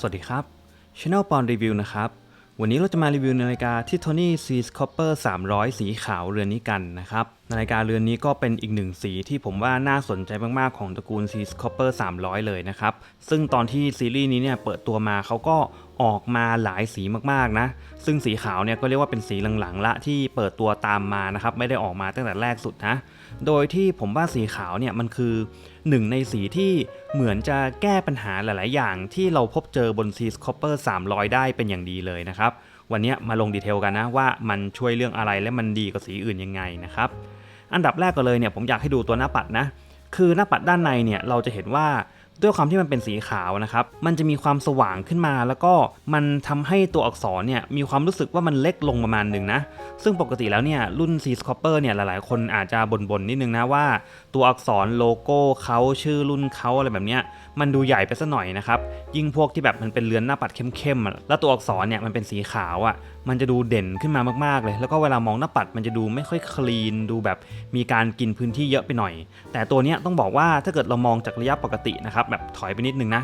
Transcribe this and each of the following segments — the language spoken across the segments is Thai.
สวัสดีครับ Channel ปอนรีวิวนะครับ วันนี้เราจะมารีวิวนาฬิกาที่ Tony s e a s Copper 300 สีขาวเรือนนี้กันนะครับ นาฬิกาเรือนนี้ก็เป็นอีกหนึ่งสีที่ผมว่าน่าสนใจมากๆของตระกูล s e a s Copper 300 เลยนะครับ ซึ่งตอนที่ซีรีส์นี้เนี่ยเปิดตัวมาเขาก็ ออกมาหลายสีมากๆนะ ซึ่งสีขาวเนี่ยก็เรียกว่าเป็นสีหลังๆละที่เปิดตัวตามมานะครับ ไม่ได้ออกมาตั้งแต่แรกสุดนะ โดยที่ผมว่าสีขาวเนี่ยมันคือหนึ่งในสีที่เหมือนจะแก้ปัญหาหลายๆ อย่างที่เราพบเจอบน s e a s Copper 300 ได้เป็นอย่างดีเลยนะครับ วันนี้มาลงดีเทลกันนะว่ามันช่วยเรื่องอะไรและมันดีกว่าสีอื่นยังไงนะครับ อันดับแรกก็เลยเนี่ยผมอยากให้ดูตัวหน้าปัดนะ คือหน้าปัดด้านในเนี่ยเราจะเห็นว่า ด้วยความที่มันเป็นสีขาวนะครับ มันจะมีความสว่างขึ้นมา แล้วก็มันทำให้ตัวอักษรเนี่ยมีความรู้สึกว่ามันเล็กลงประมาณหนึ่งนะ ซึ่งปกติแล้วเนี่ยรุ่น c s c o p p e r เนี่ยหลายๆ คนอาจจะบ่นๆนิดนึงนะว่า ตัวอักษรโลโก้เขาชื่อรุ่นเขาอะไรแบบเนี้ย มันดูใหญ่ไปซะหน่อยนะครับยิ่งพวกที่แบบมันเป็นเรือนหน้าปัดเข้มๆแล้วตัวอักษรเนี่ยมันเป็นสีขาวอะ่ะมันจะดูเด่นขึ้นมามากๆเลย แล้วก็เวลามองหน้าปัดมันจะดูไม่ค่อยคลีนดูแบบมีการกินพื้นที่เยอะไปหน่อย แต่ตัวเนี้ยต้องบอกว่าถ้าเกิดเรามองจากระยะปกตินะครับแบบถอยไปนิดนึงนะ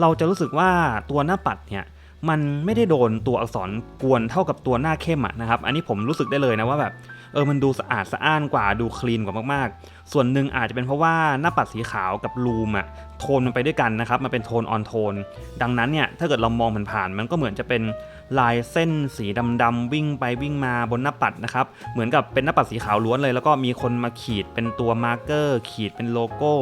เราจะรู้สึกว่าตัวหน้าปัดเนี่ยมันไม่ได้โดนตัวอักษรกวนเท่ากับตัวหน้าเข้มอะนะครับอันนี้ผมรู้สึกได้เลยนะว่าแบบ เออมันดูสะอาดสะอ้านกว่าดูคลีนกว่ามากๆ ส่วนหนึ่งอาจจะเป็นเพราะว่าหน้าปัดสีขาวกับลูมอะโทนมันไปด้วยกันนะครับมันเป็นโทนออนโทน ดังนั้นเนี่ยถ้าเกิดเรามองผ่านๆมันก็เหมือนจะเป็นลายเส้นสีดำๆวิ่งไปวิ่งมาบนหน้าปัดนะครับเหมือนกับเป็นหน้าปัดสีขาวล้วนเลย แล้วก็มีคนมาขีดเป็นตัวมาร์กเกอร์ ขีดเป็นโลโก้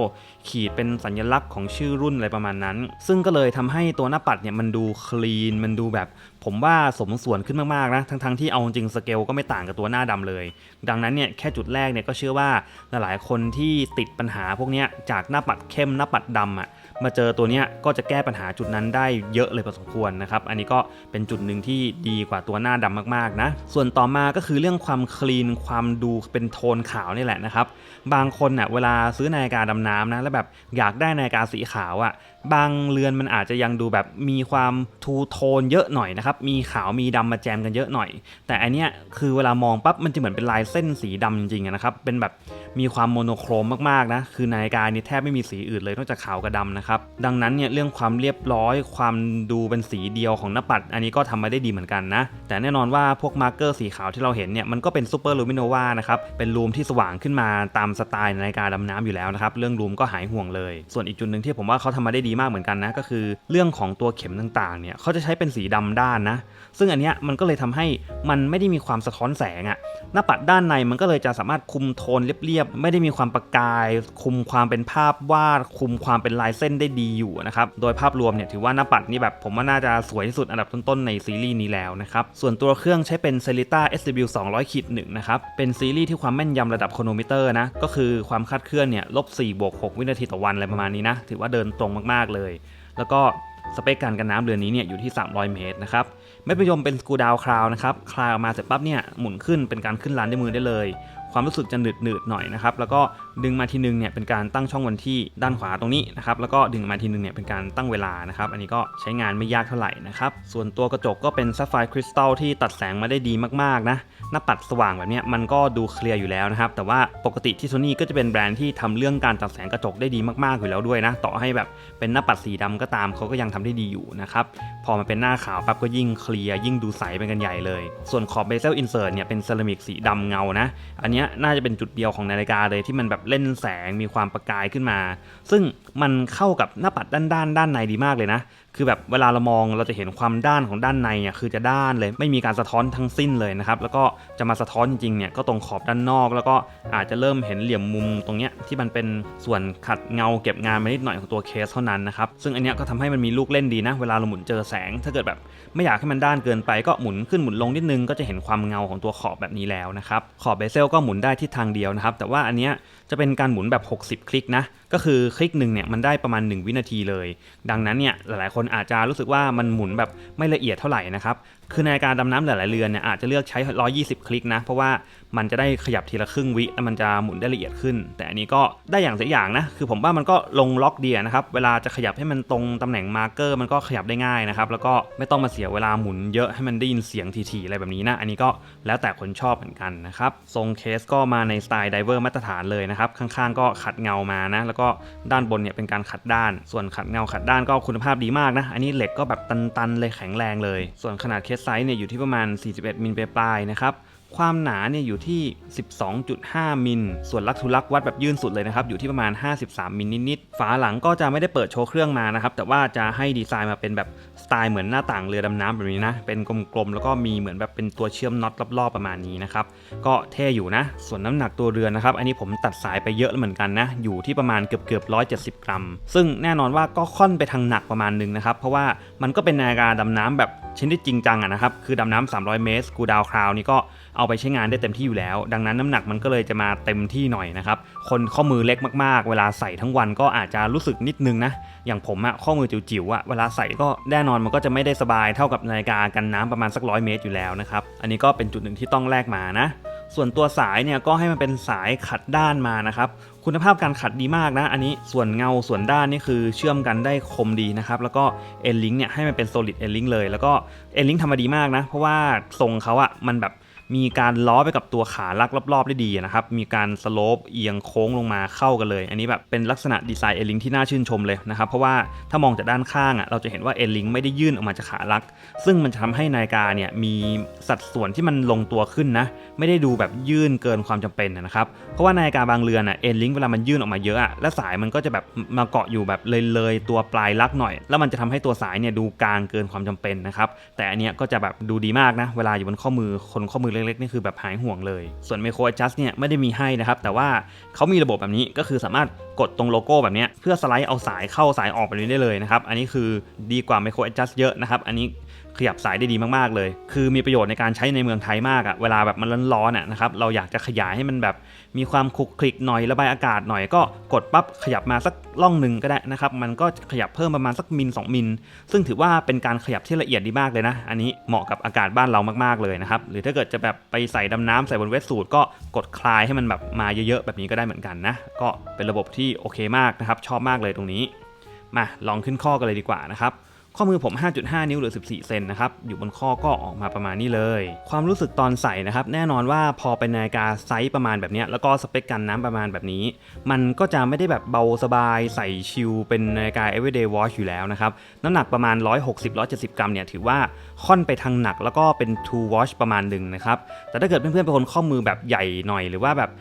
ขีดเป็นสัญลักษณ์ของชื่อรุ่นอะไรประมาณนั้น ซึ่งก็เลยทำให้ตัวหน้าปัดเนี่ยมันดูคลีนมันดูแบบ ผมว่าสมส่วนขึ้นมากๆนะทั้งๆที่เอาจริงสเกลก็ไม่ต่างกับตัวหน้าดำเลย ดังนั้นเนี่ยแค่จุดแรกเนี่ยก็เชื่อว่าหลายๆคนที่ติดปัญหาพวกนี้จากหน้าปัดเข้มหน้าปัดดำอะมาเจอตัวเนี้ยก็จะแก้ปัญหาจุดนั้นได้เยอะเลยพอสมควรนะครับอันนี้ก็เป็นจุดหนึ่งที่ดีกว่าตัวหน้าดำมากๆนะส่วนต่อมาก็คือเรื่องความคลีนความดูเป็นโทนขาวนี่แหละนะครับบางคนน่ะเวลาซื้อนาฬิกาดำน้ำนะแล้วแบบอยากได้นาฬิกาสีขาวอะ่ะบางเรือนมันอาจจะยังดูแบบมีความทูโทนเยอะหน่อยนะครับ มีขาวมีดำมาแจมกันเยอะหน่อย แต่อันเนี้ยคือเวลามองปั๊บมันจะเหมือนเป็นลายเส้นสีดำจริงๆนะครับ เป็นแบบมีความโมโนโครมมากๆนะ คือนาฬิกานี่แทบไม่มีสีอื่นเลยนอกจากขาวกับดำนะครับ ดังนั้นเนี่ยเรื่องความเรียบร้อย ความดูเป็นสีเดียวของหน้าปัด อันนี้ก็ทำมาได้ดีเหมือนกันนะ แต่แน่นอนว่าพวกมาร์กเกอร์สีขาวที่เราเห็นเนี่ยมันก็เป็นซูเปอร์ลูมิโนวานะครับ เป็นรูมที่สว่างขึ้นมาตามสไตล์นาฬิกาดำน้ำอยู่แล้วนะครับ เรื่องรูมก็หายห่วงเลย ส่วนอีกจุดหนึ่งที่ผมว่าเขาทำมาได้ดีมากเหมือนกันนะก็คือเรื่องของตัวเข็มต่างๆเนี่ยเขาจะใช้เป็นสีดำด้านนะ ซึ่งอันเนี้ยมันก็เลยทำให้มันไม่ได้มีความสะท้อนแสงอะหน้าปัดด้านในมันก็เลยจะสามารถคุมโทนเรียบๆ ไม่ได้มีความประกาย คุมความเป็นภาพวาด คุมความเป็นลายเส้นได้ดีอยู่นะครับ โดยภาพรวมเนี่ยถือว่าหน้าปัดนี่แบบผมว่าน่าจะสวยที่สุดอันดับต้นๆในซีรีส์นี้แล้วนะครับ ส่วนตัวเครื่องใช้เป็น c e l i t a SW 200ขีด1นะครับ เป็นซีรีส์ที่ความแม่นยำระดับโครโนมิเตอร์นะ ก็คือความคาดเคลื่อนเนี่ยลบ4บวก6วินาทีต่อวันอะไรประมาณนี้นะ ถือว่าเดินตรงมากๆเลย แล้วก็สเปคการกันน้ำเรือนนี้เนี่ยอยู่ที่ 300 เมตรนะครับเม็ดมะยมเป็นสกูดาวคราวนะครับคลายออกมาเสร็จปั๊บเนี่ยหมุนขึ้นเป็นการขึ้นลานด้วยมือได้เลย ความรู้สึกจะหนืดหนืดหน่อยนะครับแล้วก็ดึงมาทีนึงเนี่ยเป็นการตั้งช่องวันที่ด้านขวาตรงนี้นะครับแล้วก็ดึงมาทีนึงเนี่ยเป็นการตั้งเวลานะครับอันนี้ก็ใช้งานไม่ยากเท่าไหร่นะครับส่วนตัวกระจกก็เป็นซัฟไฟคริสตัลที่ตัดแสงมาได้ดีมากๆนะหน้าปัดสว่างแบบเนี้ยมันก็ดูเคลียร์อยู่แล้วนะครับแต่ว่าปกติที่โซนี่ก็จะเป็นแบรนด์ที่ทำเรื่องการตัดแสงกระจกได้ดีมากๆอยู่แล้วด้วยนะต่อให้แบบเป็นหน้าปัดสีดำก็ตามเขาก็ยังทำได้ดีอยู่นะครับพอมาเป็นหน้าขาวปั๊บก็ยิ่งเคลียร์ยิ่งดูใสเป็นกันใหญ่เลย ส่วนขอบเบเซลอินเสิร์ตเนี่ยเป็นเซรามิกสีดำเงานะอันนี้น่าจะเป็นจุดเดียวของนาฬิกาเลยที่มันแบบเล่นแสงมีความประกายขึ้นมา ซึ่งมันเข้ากับหน้าปัดด้านด้านด้านในดีมากเลยนะคือแบบเวลาเรามองเราจะเห็นความด้านของด้านในอะคือจะด้านเลย ไม่มีการสะท้อนทั้งสิ้นเลยนะครับ แล้วก็จะมาสะท้อนจริงๆเนี่ยก็ตรงขอบด้านนอก แล้วก็อาจจะเริ่มเห็นเหลี่ยมมุมตรงเนี้ยที่มันเป็นส่วนขัดเงาเก็บงานมานิดหน่อยของตัวเคสเท่านั้นนะครับซึ่งอันเนี้ยก็ทำให้มันมีลูกเล่นดีนะ เวลาเราหมุนเจอแสง ถ้าเกิดแบบไม่อยากให้มันด้านเกินไปก็หมุนขึ้นหมุนลงนิดนึงก็จะเห็นความเงาของตัวขอบแบบนี้แล้วนะครับขอบเบเซลก็หมุนได้ที่ทางเดียวนะครับแต่ว่าอันเนี้ยจะเป็นการหมุนแบบ 60 คลิกนะ ก็คือคลิกหนึ่งเนี่ยมันได้ประมาณ 1 วินาทีเลย ดังนั้นเนี่ยหลายๆ คนอาจจะรู้สึกว่ามันหมุนแบบไม่ละเอียดเท่าไหร่นะครับคือในการดำน้ำหลายๆเรือนเนี่ยอาจจะเลือกใช้ 120 คลิกนะเพราะว่า มันจะได้ขยับทีละครึ่งวิแล้วมันจะหมุนได้ละเอียดขึ้น แต่อันนี้ก็ได้อย่างเสียอย่างนะ คือผมว่ามันก็ลงล็อกเดียนะครับ เวลาจะขยับให้มันตรงตำแหน่งมาร์เกอร์มันก็ขยับได้ง่ายนะครับ แล้วก็ไม่ต้องมาเสียเวลาหมุนเยอะให้มันได้ยินเสียงทีๆอะไรแบบนี้นะ อันนี้ก็แล้วแต่คนชอบเหมือนกันนะครับ ทรงเคสก็มาในสไตล์ไดเวอร์มาตรฐานเลยนะครับ ข้างๆ ก็ขัดเงามานะ แล้วก็ด้านบนเนี่ยเป็นการขัดด้าน ส่วนขัดเงาขัดด้านก็คุณภาพดีมากนะ อันนี้เหล็กก็แบบตันๆเลยแข็งแรงเลย ส่วนขนาดเคสไซส์เนี่ยอยู่ที่ประมาณ 41มิลปลายๆนะครับ ความหนาเนี่ยอยู่ที่ 12.5 มิล ส่วนลักทุลักวัดแบบยื่นสุดเลยนะครับ อยู่ที่ประมาณ 53 มิลนิดๆ ฝาหลังก็จะไม่ได้เปิดโชว์เครื่องมานะครับ แต่ว่าจะให้ดีไซน์มาเป็นแบบสไตล์เหมือนหน้าต่างเรือดำน้ำแบบนี้นะ เป็นกลมๆ แล้วก็มีเหมือนแบบเป็นตัวเชื่อมน็อตรอบๆ ประมาณนี้นะครับ ก็เท่อยู่นะ ส่วนน้ำหนักตัวเรือนะครับ อันนี้ผมตัดสายไปเยอะเหมือนกันนะ อยู่ที่ประมาณเกือบๆ170กรัม ซึ่งแน่นอนว่าก็ค่อนไปทางหนักประมาณนึงนะครับ เพราะว่ามันก็เป็นนาฬิกาดำน้ำแบบชนิดจริงจังอะนะครับ คือดำน้ำ300 เมตร กูดาวคราวนี่ก็เอาไปใช้งานได้เต็มที่อยู่แล้ว ดังนั้นน้ำหนักมันก็เลยจะมาเต็มที่หน่อยนะครับ คนข้อมือเล็กมากๆ เวลาใส่ทั้งวันก็อาจจะรู้สึกนิดนึงนะ อย่างผมอะข้อมือจิ๋วๆอะเวลาใส่ก็แน่นอนมันก็จะไม่ได้สบายเท่ากับนาฬิกากันน้ำประมาณสักร้อยเมตรอยู่แล้วนะครับ อันนี้ก็เป็นจุดหนึ่งที่ต้องแลกมานะ ส่วนตัวสายเนี่ยก็ให้มันเป็นสายขัดด้านมานะครับคุณภาพการขัดดีมากนะ อันนี้ส่วนเงาส่วนด้านนี่คือเชื่อมกันได้คมดีนะครับ แล้วก็เอ็นลิงเนี่ยให้มันเป็น solid เอ็นลิงเลย แล้วก็เอ็นลิงทำมาดีมากนะ เพราะว่าทรงเขาอะมันแบบ มีการล้อไปกับตัวขาลักรอบๆได้ดีนะครับ มีการสโลปเอียงโค้งลงมาเข้ากันเลย อันนี้แบบเป็นลักษณะดีไซน์เอลิงที่น่าชื่นชมเลยนะครับ เพราะว่าถ้ามองจากด้านข้างอะเราจะเห็นว่าเอลิงไม่ได้ยื่นออกมาจากขาลัก ซึ่งมันจะทำให้นาฬิกาเนี่ยมีสัดส่วนที่มันลงตัวขึ้นนะ ไม่ได้ดูแบบยื่นเกินความจำเป็นนะครับ เพราะว่านาฬิกาบางเรือนอะเอลิงเวลามันยื่นออกมาเยอะอะและสายมันก็จะแบบมาเกาะอยู่แบบเลยเลยตัวปลายลักหน่อย แล้วมันจะทำให้ตัวสายเนี่ยดูกลางเกินความจำเป็นนะครับ แต่อันเนี้ยก็จะแบบดูดีมากนะ เวลาอยู่บนข้อมือคนข้อมือเลล็กๆนี่คือแบบหายห่วงเลย ส่วน Micro Adjust เนี่ยไม่ได้มีให้นะครับ แต่ว่าเขามีระบบแบบนี้ก็คือสามารถกดตรงโลโก้แบบนี้เพื่อสไลด์เอาสายเข้าสายออกแบบนี้ได้เลยนะครับ อันนี้คือดีกว่า Micro Adjust เยอะนะครับ อันนี้ ขยับสายได้ดีมากๆเลย คือมีประโยชน์ในการใช้ในเมืองไทยมากอะเวลาแบบมันร้อนๆอะนะครับ เราอยากจะขยายให้มันแบบมีความคลุกคลิกหน่อยระบายอากาศหน่อยก็กดปั๊บขยับมาสักล่องหนึ่งก็ได้นะครับ มันก็ขยับเพิ่มประมาณสักมิล2มิล ซึ่งถือว่าเป็นการขยับที่ละเอียดดีมากเลยนะ อันนี้เหมาะกับอากาศบ้านเรามากๆเลยนะครับ หรือถ้าเกิดจะแบบไปใส่ดำน้ำใส่บนเวทสูตรก็กดคลายให้มันแบบมาเยอะๆแบบนี้ก็ได้เหมือนกันนะ ก็เป็นระบบที่โอเคมากนะครับ ชอบมากเลยตรงนี้ มาลองขึ้นข้อกันเลยดีกว่านะครับ ข้อมือผม 5.5 นิ้วหรือ 14 เซนนะครับ อยู่บนข้อก็ออกมาประมาณนี้เลย ความรู้สึกตอนใส่นะครับ แน่นอนว่าพอเป็นนาฬิกาไซส์ประมาณแบบนี้ แล้วก็สเปคกันน้ำประมาณแบบนี้ มันก็จะไม่ได้แบบเบาสบายใส่ชิลเป็นนาฬิกา everyday watch อยู่แล้วนะครับ น้ำหนักประมาณ 160-170 กรัมเนี่ยถือว่าค่อนไปทางหนักแล้วก็เป็น two watch ประมาณหนึ่งนะครับ แต่ถ้าเกิดเพื่อนๆเป็นคนข้อมือแบบใหญ่หน่อยหรือว่าแบบ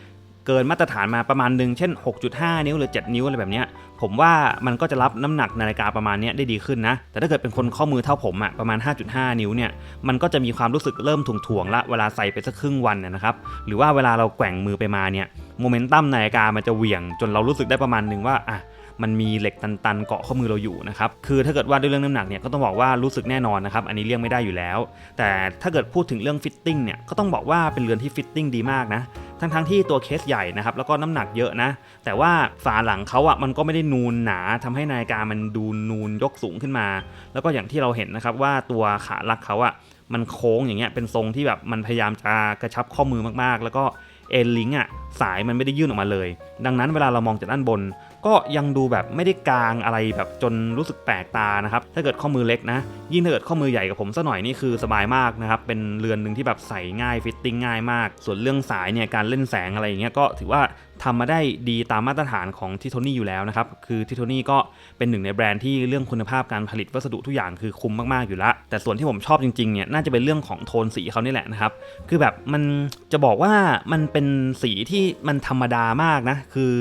เกินมาตรฐานมาประมาณหนึ่งเช่น 6.5 นิ้วหรือ 7 นิ้วอะไรแบบนี้ ผมว่ามันก็จะรับน้ำหนักนาฬิกาประมาณนี้ได้ดีขึ้นนะ แต่ถ้าเกิดเป็นคนข้อมือเท่าผมอะประมาณ 5.5 นิ้วเนี่ย มันก็จะมีความรู้สึกเริ่มถ่วงๆละเวลาใส่ไปสักครึ่งวันนะนะครับ หรือว่าเวลาเราแกว่งมือไปมาเนี่ย โมเมนตัมนาฬิกามันจะเหวี่ยงจนเรารู้สึกได้ประมาณหนึ่งว่าอะ มันมีเหล็กตันๆเกาะข้อมือเราอยู่นะครับคือถ้าเกิดว่าด้วยเรื่องน้ำหนักเนี่ยก็ต้องบอกว่ารู้สึกแน่นอนนะครับอันนี้เลี่ยงไม่ได้อยู่แล้ว แต่ถ้าเกิดพูดถึงเรื่องฟิตติ้งเนี่ยก็ต้องบอกว่าเป็นเรือนที่ฟิตติ้งดีมากนะทั้งๆที่ตัวเคสใหญ่นะครับแล้วก็น้ำหนักเยอะนะ แต่ว่าฝาหลังเขาอะมันก็ไม่ได้นูนหนาทำให้นาฬิกามันดูนูนยกสูงขึ้นมา แล้วก็อย่างที่เราเห็นนะครับว่าตัวขาลักเขาอะมันโค้งอย่างเงี้ยเป็นทรงที่แบบมันพยายามจะกระชับข้อมือมากๆ แล้วก็เอ็นลิงอะสายมันไม่ได้ยื่นออกมาเลย ดังนั้นเวลาเรามองจากด้านบน ก็ยังดูแบบไม่ได้กลางอะไรแบบจนรู้สึกแปลกตานะครับถ้าเกิดข้อมือเล็กนะ ยิ่งถ้าเกิดข้อมือใหญ่กับผมซะหน่อยนี่คือสบายมากนะครับเป็นเรือนหนึ่งที่แบบใส่ง่ายฟิตติ้งง่ายมาก ส่วนเรื่องสายเนี่ยการเล่นแสงอะไรอย่างเงี้ยก็ถือว่าทำมาได้ดีตามมาตรฐานของทิโทนี่อยู่แล้วนะครับ คือทิโทนี่ก็เป็นหนึ่งในแบรนด์ที่เรื่องคุณภาพการผลิตวัสดุทุกอย่างคือคุ้มมาก ๆ อยู่ละ แต่ส่วนที่ผมชอบจริง ๆ เนี่ย น่าจะเป็นเรื่องของโทนสีเขานี่แหละนะครับ คือแบบมันจะบอกว่ามันเป็นสีที่มันธรรมดามากนะ คือ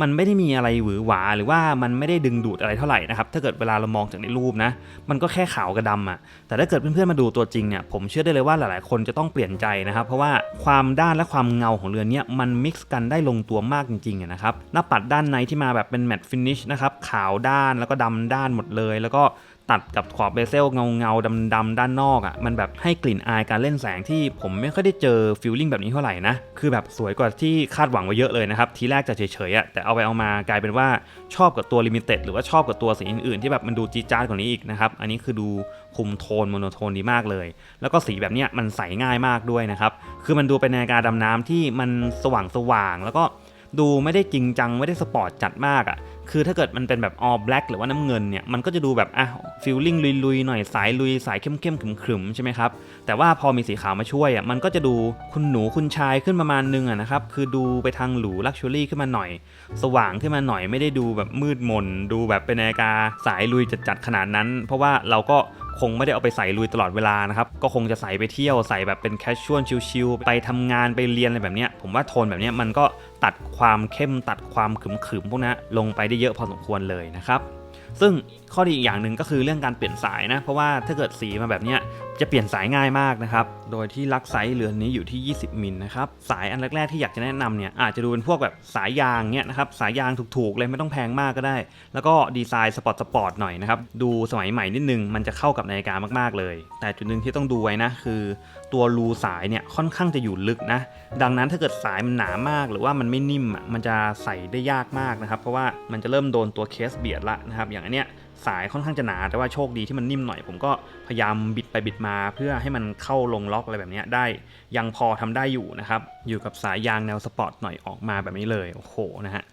มันไม่ได้มีอะไรหวือหวาหรือว่ามันไม่ได้ดึงดูดอะไรเท่าไหร่นะครับถ้าเกิดเวลาเรามองจากในรูปนะมันก็แค่ขาวกับดำอะแต่ถ้าเกิดเพื่อนๆมาดูตัวจริงเนี่ยผมเชื่อได้เลยว่าหลายๆ คนจะต้องเปลี่ยนใจนะครับเพราะว่าความด้านและความเงาของเรือนเนี้ยมันมิกซ์กันได้ลงตัวมากจริงๆนะครับหน้าปัดด้านในที่มาแบบเป็นแมตต์ฟินิชนะครับขาวด้านแล้วก็ดำด้านหมดเลย แล้วก็ ตัดกับขอบเบเซลเงาเงาดำดำๆด้านนอกอะ่ะมันแบบให้กลิ่นอายการเล่นแสงที่ผมไม่ค่อยได้เจอฟิลลิ่งแบบนี้เท่าไหร่นะ คือแบบสวยกว่าที่คาดหวังไว้เยอะเลยนะครับ ทีแรกจะเฉยๆอะ่ะแต่เอาไปเอามากลายเป็นว่าชอบกับตัวลิมิเต็ดหรือว่าชอบกับตัวสีอื่นๆ ที่แบบมันดูจีจ๊าดกว่านี้อีกนะครับ อันนี้คือดูคุมโทนโมโนโทนดีมากเลย แล้วก็สีแบบเนี้ยมันใสง่ายมากด้วยนะครับคือมันดูเป็นนาฬิกาดำน้ำที่มันสว่างสว่างๆแล้วก็ดูไม่ได้จริงจังไม่ได้สปอร์ตจัดมากอะ่ะ คือถ้าเกิดมันเป็นแบบ all black หรือว่าน้ำเงินเนี่ย มันก็จะดูแบบอะฟิลลิ่งลุยๆ หน่อยสายลุยสายเข้มๆขรึมๆใช่ไหมครับ แต่ว่าพอมีสีขาวมาช่วยอะมันก็จะดูคุณหนูคุณชายขึ้นประมาณนึงอะนะครับ คือดูไปทางหรูลักชัวรี่ขึ้นมาหน่อย สว่างขึ้นมาหน่อยไม่ได้ดูแบบมืดมน ดูแบบเป็นนาฬิกาสายลุยจัดๆขนาดนั้น เพราะว่าเราก็ คงไม่ได้เอาไปใส่ลุยตลอดเวลานะครับ ก็คงจะใส่ไปเที่ยวใส่แบบเป็นแคชชวลชิลๆไปทำงานไปเรียนอะไรแบบนี้ผมว่าโทนแบบนี้มันก็ตัดความเข้มตัดความขึมๆพวกนี้ลงไปได้เยอะพอสมควรเลยนะครับ ซึ่งข้อดีอีกอย่างหนึ่งก็คือเรื่องการเปลี่ยนสายนะ เพราะว่าถ้าเกิดสีมาแบบนี้จะเปลี่ยนสายง่ายมากนะครับ โดยที่ลักไซส์เรือนนี้อยู่ที่ 20 มิลนะครับ สายอันแรกๆที่อยากจะแนะนำเนี่ยอาจจะดูเป็นพวกแบบสายยางเนี่ยนะครับ สายยางถูกๆเลยไม่ต้องแพงมากก็ได้ แล้วก็ดีไซน์สปอร์ตสปอร์ตหน่อยนะครับ ดูสมัยใหม่นิดนึง มันจะเข้ากับนาฬิกามากๆเลย แต่จุดหนึ่งที่ต้องดูไว้นะคือ ตัวรูสายเนี่ยค่อนข้างจะอยู่ลึกนะ ดังนั้นถ้าเกิดสายมันหนามาก หรือว่ามันไม่นิ่มมันจะใส่ได้ยากมากนะครับ เพราะว่ามันจะเริ่มโดนตัวเคสเบียดละนะครับอย่างอันเนี้ยสายค่อนข้างจะหนา แต่ว่าโชคดีที่มันนิ่มหน่อย ผมก็พยายามบิดไปบิดมาเพื่อให้มันเข้าลงล็อกอะไรแบบนี้ได้ยังพอทำได้อยู่นะครับ อยู่กับสายยางแนวสปอร์ตหน่อยออกมาแบบนี้เลย โอ้โหนะฮะ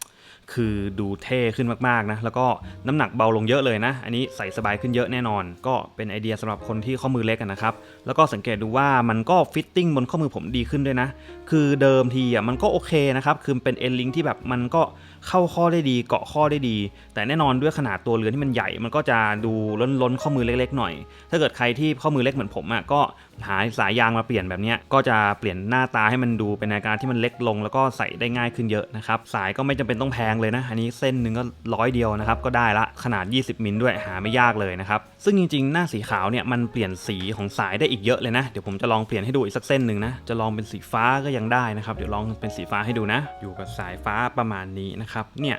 คือดูเท่ขึ้นมากๆนะแล้วก็น้ำหนักเบาลงเยอะเลยนะ อันนี้ใส่สบายขึ้นเยอะแน่นอน ก็เป็นไอเดียสำหรับคนที่ข้อมือเล็กนะครับแล้วก็สังเกตดูว่ามันก็ฟิตติ้งบนข้อมือผมดีขึ้นด้วยนะ คือเดิมทีอะมันก็โอเคนะครับคือเป็นเอ็นลิงที่แบบมันก็เข้าข้อได้ดีเกาะข้อได้ดี แต่แน่นอนด้วยขนาดตัวเรือนที่มันใหญ่ มันก็จะดูล้นล้นๆข้อมือเล็กๆหน่อย ถ้าเกิดใครที่ข้อมือเล็กเหมือนผมอะก็หาสายยางมาเปลี่ยนแบบนี้ก็จะเปลี่ยนหน้าตาให้มันดูเป็นอาการที่มันเล็กลง แล้วก็ใส่ได้ง่ายขึ้นเยอะนะครับสายก็ไม่จำเป็นต้องพงเลยนะ อันนี้เส้นหนึ่งก็ร้อยเดียวนะครับ ก็ได้ละขนาด 20 มิลด้วยหาไม่ยากเลยนะครับ ซึ่งจริงๆ หน้าสีขาวเนี่ยมันเปลี่ยนสีของสายได้อีกเยอะเลยนะ เดี๋ยวผมจะลองเปลี่ยนให้ดูอีกสักเส้นหนึ่งนะ จะลองเป็นสีฟ้าก็ยังได้นะครับ เดี๋ยวลองเป็นสีฟ้าให้ดูนะ อยู่กับสายฟ้าประมาณนี้นะครับ เนี่ย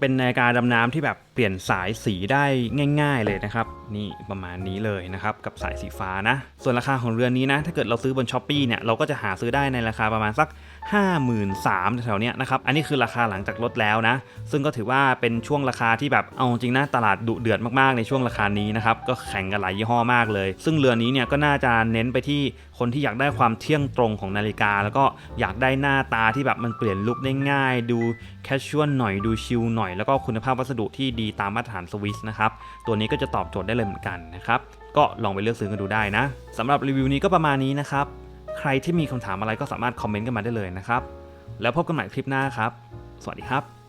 เป็นนาฬิกาดำน้ำที่แบบเปลี่ยนสายสีได้ง่าย ๆเลยนะครับ นี่ประมาณนี้เลยนะครับกับสายสีฟ้านะ ส่วนราคาของเรือนนี้นะ ถ้าเกิดเราซื้อบนช้อปปีเนี่ยเราก็จะหาซื้อได้ในราคาประมาณสัก 53,000แถวเนี้ยนะครับ อันนี้คือราคาหลังจากลดแล้วนะ ซึ่งก็ถือว่าเป็นช่วงราคาที่แบบเอาจริงนะตลาดดุเดือดมากๆในช่วงราคานี้นะครับก็แข่งกันหลายยี่ห้อมากเลย ซึ่งเรือนนี้เนี่ยก็น่าจะเน้นไปที่คนที่อยากได้ความเที่ยงตรงของนาฬิกา แล้วก็อยากได้หน้าตาที่แบบมันเปลี่ยนลุคได้ง่าย ดูแคชชวลหน่อยดูชิลหน่อยแล้วก็คุณภาพวัสดุที่ดดีตามมาตรฐานสวิสนะครับ ตัวนี้ก็จะตอบโจทย์ได้เลยเหมือนกันนะครับ ก็ลองไปเลือกซื้อกันดูได้นะสำหรับรีวิวนี้ก็ประมาณนี้นะครับ ใครที่มีคำถามอะไรก็สามารถคอมเมนต์กันมาได้เลยนะครับ แล้วพบกันใหม่คลิปหน้าครับ สวัสดีครับ